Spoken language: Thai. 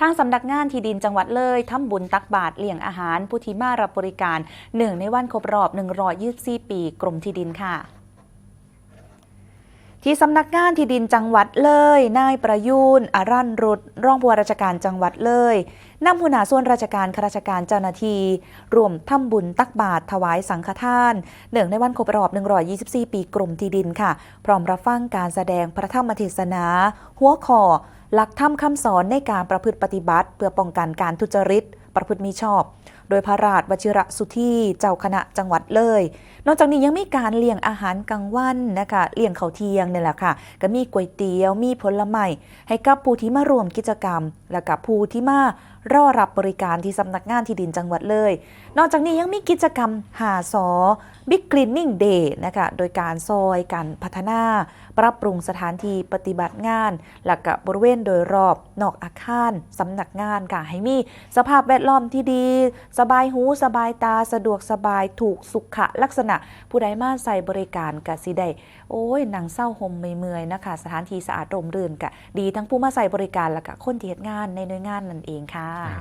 ทางสำนักงานที่ดินจังหวัดเลยทำบุญตักบาตรเลี้ยงอาหารผู้ที่มารับบริการเนื่งในวันครบรอบ 124 ปีกรมที่ดินค่ะที่สำนักงานที่ดินจังหวัดเลย นายประยูนอารันรุดรองผู้ว่าราชการจังหวัดเลยนำหัวหน้าส่วนราชการข้าราชการเจ้าหน้าที่รวมทำบุญตักบาตรถวายสังฆทานเนื่องในวันครบรอบ 124 ปีกรมที่ดินค่ะ พร้อมรับฟังการแสดงพระธรรมเทศนา หัวข้อ หลักธรรมคำสอนในการประพฤติปฏิบัติ เพื่อป้องกันการทุจริต ประพฤติมิชอบ โดยพระราชวชิระสุธีเจ้าคณะจังหวัดเลย นอกจากนี้ยังมีการเลี้ยงอาหารกลางวันนะคะเลี้ยงเขาเทียงนี่แหละค่ะ ก็มีก๋วยเตี๋ยวมีผลไม้ให้กับผู้ที่มาร่วมกิจกรรม และกับผู้ที่มารอรับบริการที่สำนักงานที่ดินจังหวัดเลย นอกจากนี้ยังมีกิจกรรมหาสอ Big Cleaning Day นะคะโดยการซอยการพัฒนา ปรับปรุงสถานที่ปฏิบัติงาน และกับบริเวณโดยรอบนอกอาคารสำนักงานค่ะให้มีสภาพแวดล้อมที่ดี สบายหูสบายตาสะดวกสบายถูกสุขลักษณะ ผู้ใดมาใส่บริการกะสิได้โอ้ยหนังเศร้าหมไม่เมื่อยๆนะคะ สถานที่สะอาดร่มรื่นกะดีทั้งผู้มาใส่บริการและกะคนที่เฮ็ดงานในหน่วยงานนั่นเองค่ะ